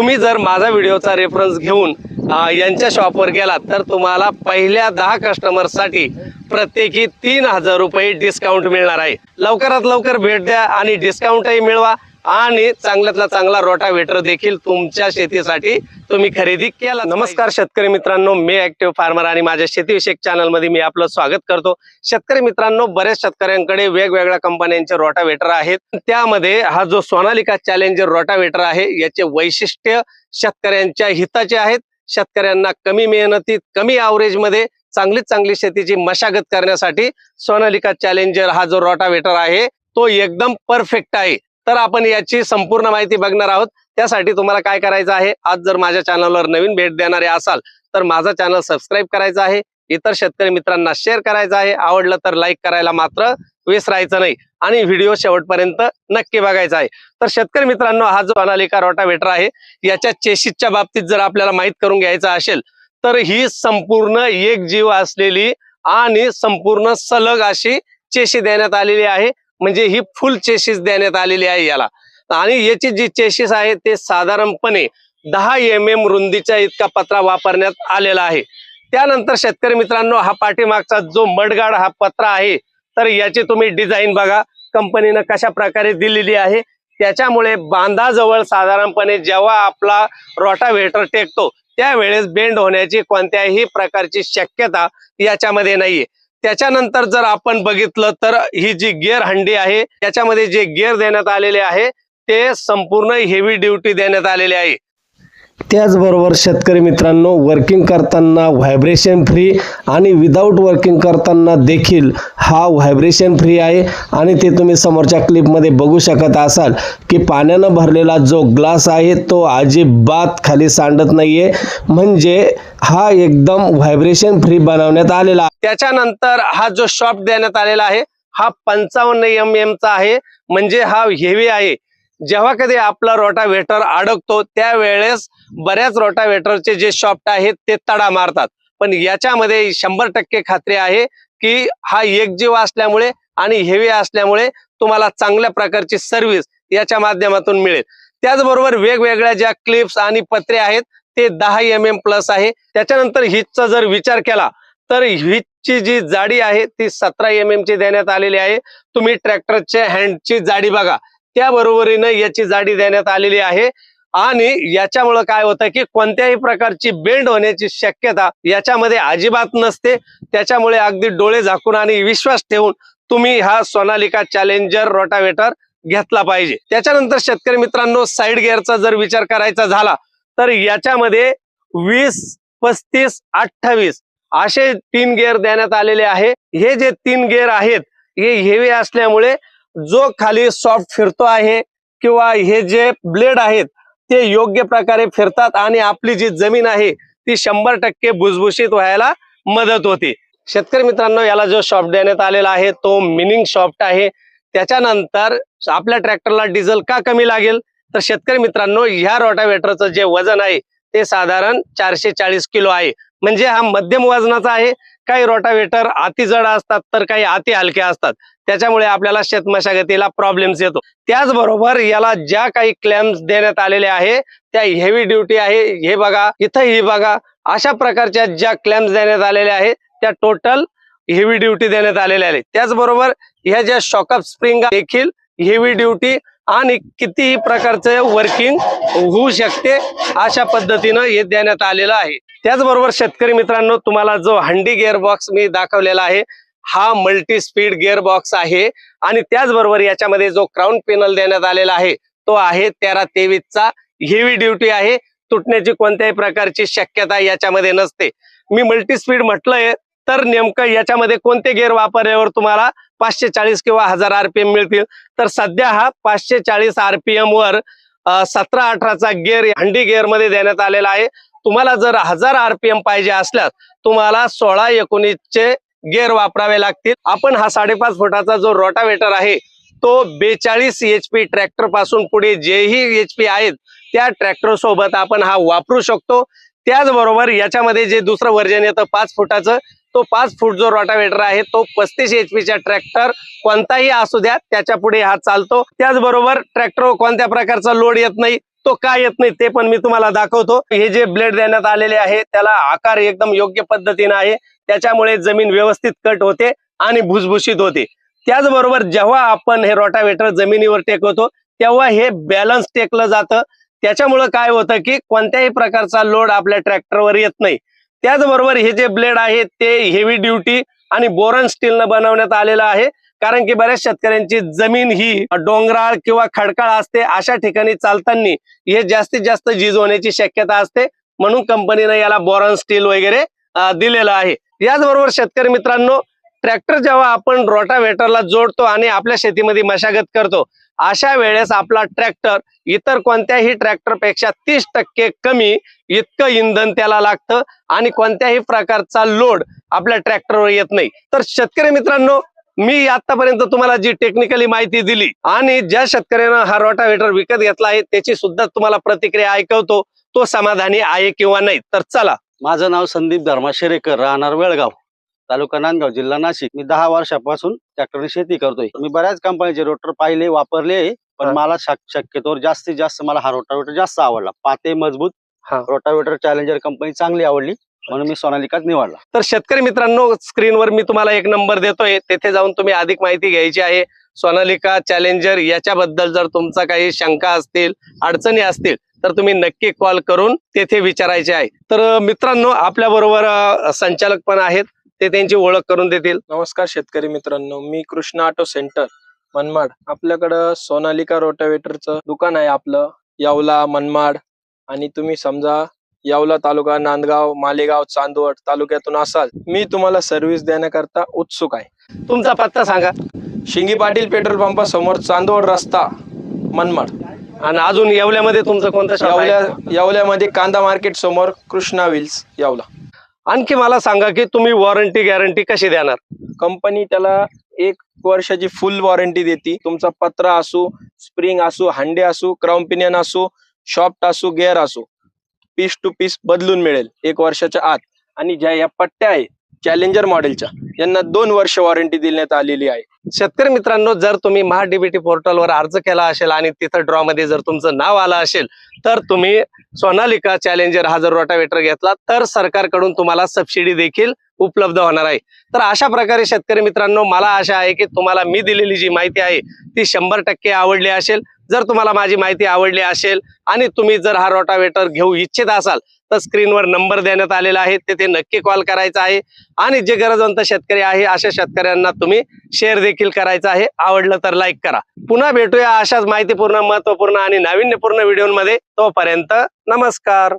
तुम्ही जर माझा व्हिडिओचा रेफरन्स घेऊन यांच्या शॉपवर गेलात तर तुम्हाला पहिल्या दहा कस्टमरसाठी प्रत्येकी तीन हजार रुपये डिस्काउंट मिळणार आहे. लवकरात लवकर भेट द्या आणि डिस्काउंटही मिळवा. आणि चांगल्यातला चांगला रोटावेटर देखील तुमच्या शेतीसाठी तुम्ही खरेदी केला. नमस्कार शेतकरी मित्रांनो मी ऍक्टिव्ह फार्मर आणि माझ्या शेतीविषयक चॅनलमध्ये मी आपलं स्वागत करतो. शेतकरी मित्रांनो बऱ्याच शेतकऱ्यांकडे वेगवेगळ्या कंपन्यांचे रोटावेटर आहेत. त्यामध्ये हा जो सोनालिका चॅलेंजर रोटावेटर आहे याचे वैशिष्ट्य शेतकऱ्यांच्या हिताचे आहेत. शेतकऱ्यांना कमी मेहनतीत कमी अवरेजमध्ये चांगलीच चांगली शेतीची मशागत करण्यासाठी सोनालिका चॅलेंजर हा जो रोटावेटर आहे तो एकदम परफेक्ट आहे. तर आपण याची संपूर्ण माहिती बघणार आहोत. त्यासाठी तुम्हाला काय करायचं आहे? आज जर माझ्या चॅनलवर नवीन भेट देणारे असाल तर माझा चॅनल सबस्क्राईब करायचा आहे. इतर शेतकरी मित्रांना शेअर करायचं आहे. आवडलं तर लाईक करायला मात्र विसरायचं नाही. आणि व्हिडिओ शेवटपर्यंत नक्की बघायचा आहे. तर शेतकरी मित्रांनो हा जो अनालिका रोटावेटर आहे याच्या चेशीच्या बाबतीत जर आपल्याला माहीत करून घ्यायचं असेल तर ही संपूर्ण एक जीव असलेली आणि संपूर्ण सलग अशी चेशी देण्यात आलेली आहे. म्हणजे ही फुल चेशीस देण्यात आलेली आहे याला. आणि याची जी चेशीस आहे ते साधारणपणे दहा एम एम रुंदीचा इतका पत्रा वापरण्यात आलेला आहे. त्यानंतर शेतकरी मित्रांनो हा पाठीमागचा जो मडगाड हा पत्रा आहे तर याची तुम्ही डिझाईन बघा. कंपनीनं कशा प्रकारे दिलेली आहे त्याच्यामुळे बांधाजवळ साधारणपणे जेव्हा आपला रोटाव्हेटर टेकतो त्यावेळेस बेंड होण्याची कोणत्याही प्रकारची शक्यता याच्यामध्ये नाहीये. त्याच्यानंतर जर आपण बघितलं तर ही जी गिअर हंडी आहे त्याच्यामध्ये जे गिअर देण्यात आलेले आहे ते संपूर्ण हेवी ड्युटी देण्यात आलेले आहे. त्याचबरोबर शेतकरी मित्रांनो वर्किंग करताना व्हायब्रेशन फ्री आणि विदाऊट वर्किंग करताना देखील हा व्हायब्रेशन फ्री आहे. आणि ते तुम्ही समोरच्या क्लिपमध्ये बघू शकत असाल की पाण्यानं भरलेला जो ग्लास आहे तो अजिबात खाली सांडत नाहीये. म्हणजे हा एकदम व्हायब्रेशन फ्री बनवण्यात आलेला आहे. त्याच्यानंतर हा जो शॉप देण्यात आलेला आहे हा पंचावन्न एम एम चा आहे. म्हणजे हा हेवी आहे. जेव्हा कधी आपला रोटावेटर अडकतो त्यावेळेस बऱ्याच रोटावेटरचे जे शॉफ्ट आहेत ते तडा मारतात. पण याच्यामध्ये शंभर टक्के खात्री आहे की हा एकजीव असल्यामुळे आणि हेवी असल्यामुळे तुम्हाला चांगल्या प्रकारची सर्व्हिस याच्या माध्यमातून मिळेल. त्याचबरोबर वेगवेगळ्या ज्या क्लिप्स आणि पत्रे आहेत ते दहा एम एम प्लस आहे. त्याच्यानंतर हिचचा जर विचार केला तर हिचची जी जाडी आहे ती सतरा एम एम ची देण्यात आलेली आहे. तुम्ही ट्रॅक्टरच्या हँडची जाडी बघा. त्या बरोबरीनं याची जाडी देण्यात आलेली आहे. आणि याच्यामुळं काय होतं की कोणत्याही प्रकारची बेंड होण्याची शक्यता याच्यामध्ये अजिबात नसते. त्याच्यामुळे अगदी डोळे झाकून आणि विश्वास ठेवून तुम्ही हा सोनालिका चॅलेंजर रोटावेटर घेतला पाहिजे. त्याच्यानंतर शेतकरी मित्रांनो साईड गिअरचा जर विचार करायचा झाला तर याच्यामध्ये वीस पस्तीस अठ्ठावीस असे तीन गिअर देण्यात आलेले आहे. हे जे तीन गिअर आहेत हे हेवी असल्यामुळे जो खाली सॉफ्ट फिरतो आहे किंवा हे जे ब्लेड आहेत ते योग्य प्रकारे फिरतात आणि आपली जी जमीन आहे ती शंभर टक्के भुसभुशीत व्हायला मदत होते. शेतकरी मित्रांनो याला जो शॉफ्ट देण्यात आलेला आहे तो मिनिंग शॉफ्ट आहे. त्याच्यानंतर आपल्या ट्रॅक्टरला डिझेल का कमी लागेल? तर शेतकरी मित्रांनो ह्या रोटावेटरचं जे वजन आहे ते साधारण चारशे चाळीस किलो आहे. म्हणजे हा मध्यम वजनाचा आहे. काही रोटावेटर अति जड असतात तर काही अति हलके असतात. त्याच्यामुळे आपल्याला शेतमशागतीला प्रॉब्लेम्स येतो. त्याचबरोबर याला ज्या काही क्लॅम्स देण्यात आलेले आहे त्या हेवी ड्युटी आहे हे बघा इथं ही बघा अशा प्रकारच्या ज्या क्लॅम्स देण्यात आलेल्या आहेत त्या टोटल हेवी ड्युटी देण्यात आलेल्या आहेत. त्याचबरोबर ह्या ज्या शॉकअप स्प्रिंग देखील हेवी ड्युटी आणि कितीही प्रकारचं वर्किंग होऊ शकते अशा पद्धतीनं हे देण्यात आलेलं आहे. त्याचबरोबर शेतकरी मित्रांनो तुम्हाला जो हंडी गिअर बॉक्स मी दाखवलेला आहे हा मल्टी स्पीड गिअर बॉक्स आहे. आणि त्याचबरोबर याच्यामध्ये जो क्राऊन पेनल देण्यात आलेला आहे तो आहे तेरा तेवीसचा. हेवी ड्युटी आहे तुटण्याची कोणत्याही प्रकारची शक्यता याच्यामध्ये नसते. मी मल्टी स्पीड म्हटलंय तर नेमकं याच्यामध्ये कोणते गेअर वापरल्यावर तुम्हाला पाचशे चाळीस किंवा हजार आरपीएम मिळतील? तर सध्या हा पाचशे चाळीस आरपीएम वर सतरा अठराचा गेअर हंडी गिअरमध्ये देण्यात आलेला आहे. तुम्हाला जर हजार आरपीएम पाहिजे असल्यास तुम्हाला सोळा एकोणीसचे गेअर वापरावे लागतील. आपण हा साडेपाच फुटाचा जो रोटावेटर आहे तो बेचाळीस एच पी ट्रॅक्टरपासून पुढे जेही एच पी आहेत त्या ट्रॅक्टर सोबत आपण हा वापरू शकतो. त्याचबरोबर याच्यामध्ये जे दुसरं वर्जन येतं पाच फुटाचं तो पाच फूट जो रोटावेटर आहे तो पस्तीस एचपीचा ट्रॅक्टर कोणताही असू द्या त्याच्या पुढे हा चालतो. त्याचबरोबर ट्रॅक्टर कोणत्या प्रकारचा लोड येत नाही तो का येत नाही ते पण मी तुम्हाला दाखवतो. हे जे ब्लेड देण्यात आलेले आहे त्याला आकार एकदम योग्य पद्धतीने आहे. त्याच्यामुळे जमीन व्यवस्थित कट होते आणि भुसभुशीत होते. त्याचबरोबर जेव्हा आपण हे रोटावेटर जमिनीवर टेकवतो तेव्हा हे बॅलन्स टेकलं जातं. त्याच्यामुळं काय होतं की कोणत्याही प्रकारचा लोड आपल्या ट्रॅक्टरवर येत नाही. त्याचबरोबर हे जे ब्लेड आहे ते हेवी ड्युटी आणि बोरन स्टीलनं बनवण्यात आलेलं आहे. कारण की बऱ्याच शेतकऱ्यांची जमीन ही डोंगराळ किंवा खडकाळ असते. अशा ठिकाणी चालताना हे जास्तीत जास्त झीज होण्याची शक्यता असते. म्हणून कंपनीने याला बोरॉन स्टील वगैरे दिलेलं आहे. याचबरोबर शेतकरी मित्रांनो ट्रॅक्टर जेव्हा आपण रोटावेटरला जोडतो आणि आपल्या शेतीमध्ये मशागत करतो अशा वेळेस आपला ट्रॅक्टर इतर कोणत्याही ट्रॅक्टरपेक्षा तीस टक्के कमी इतकं इंधन त्याला लागतं आणि कोणत्याही प्रकारचा लोड आपल्या ट्रॅक्टरवर येत नाही. तर शेतकरी मित्रांनो मी आतापर्यंत तुम्हाला जी टेक्निकली माहिती दिली आणि ज्या शेतकऱ्यानं हा रोटावेटर विकत घेतला आहे त्याची सुद्धा तुम्हाला प्रतिक्रिया ऐकवतो. तो समाधानी आहे किंवा नाही? तर चला. माझं नाव संदीप धर्माशेरेकर राहणार वेळगाव. तालुका नांदगाव जिल्हा नाशिक. मी दहा वर्षापासून ट्रॅक्टरने शेती करतोय. मी बऱ्याच कंपनीचे रोटर पाहिले वापरले. पण मला शक- शक्यतोवर जास्तीत जास्त मला हा रोटावेटर जास्त आवडला. पाते मजबूत हा. रोटावेटर चॅलेंजर कंपनी चांगली आवडली म्हणून मी सोनालिकाच निवडला. तर शेतकरी मित्रांनो स्क्रीनवर मी तुम्हाला एक नंबर देतोय. तेथे जाऊन तुम्ही अधिक माहिती घ्यायची आहे. सोनालिका चॅलेंजर याच्याबद्दल जर तुमचा काही शंका असतील अडचणी असतील तर तुम्ही नक्की कॉल करून तेथे विचारायचे आहे. तर मित्रांनो आपल्या बरोबर संचालक पण आहेत. ते त्यांची ओळख करून देतील. नमस्कार शेतकरी मित्रांनो मी कृष्णा ऑटो सेंटर मनमाड. आपल्याकडं सोनालिका रोटावेटरचं दुकान आहे आपलं यावला मनमाड. आणि तुम्ही समजा यावला तालुका नांदगाव मालेगाव चांदवड तालुक्यातून असाल मी तुम्हाला सर्व्हिस देण्याकरता उत्सुक आहे. तुमचा पत्ता सांगा. शिंगी पाटील पेट्रोल पंपासमोर चांदवड रस्ता मनमाड. आणि अजून येवल्यामध्ये तुमचं कोणतं? यावल्या यावल्यामध्ये कांदा मार्केट समोर कृष्णा विल्स यावला. आणखी मला सांगा की तुम्ही वॉरंटी गॅरंटी कशी देणार? कंपनी त्याला एक वर्षाची फुल वॉरंटी देते. तुमचा पत्रा असू स्प्रिंग असू हांडे असू क्राऊन पिनियन असू शॉफ्ट असू गेअर असू पीस टू पीस बदलून मिळेल एक वर्षाच्या आत. आणि ज्या या पट्ट्या आहे चॅलेंजर मॉडेलच्या. यांना दोन वर्ष वॉरंटी देण्यात आलेली आहे. शेतकरी मित्रांनो जर तुम्ही महा डीबीटी पोर्टलवर अर्ज केला असेल आणि तिथं ड्रॉ मध्ये जर तुमचं नाव आलं असेल तर तुम्ही सोनालिका चॅलेंजर हा जर रोटावेटर घेतला तर सरकारकडून तुम्हाला सबसिडी देखील उपलब्ध होणार आहे. तर अशा प्रकारे शेतकरी मित्रांनो मला आशा आहे की तुम्हाला मी दिलेली जी माहिती आहे ती शंभर टक्के आवडली असेल. जर तुम्हाला माझी माहिती आवडली असेल आणि तुम्ही जर हा रोटावेटर घेऊ इच्छित असाल तर स्क्रीनवर नंबर देण्यात आलेला आहे तेथे नक्की कॉल करायचा आहे. आणि जे गरजवंत शेतकरी आहे अशा शेतकऱ्यांना तुम्ही शेअर देखील करायचा आहे. आवडलं तर लाईक करा. पुन्हा भेटूया अशाच माहितीपूर्ण महत्त्वपूर्ण आणि नाविन्यपूर्ण व्हिडिओमध्ये तोपर्यंत नमस्कार.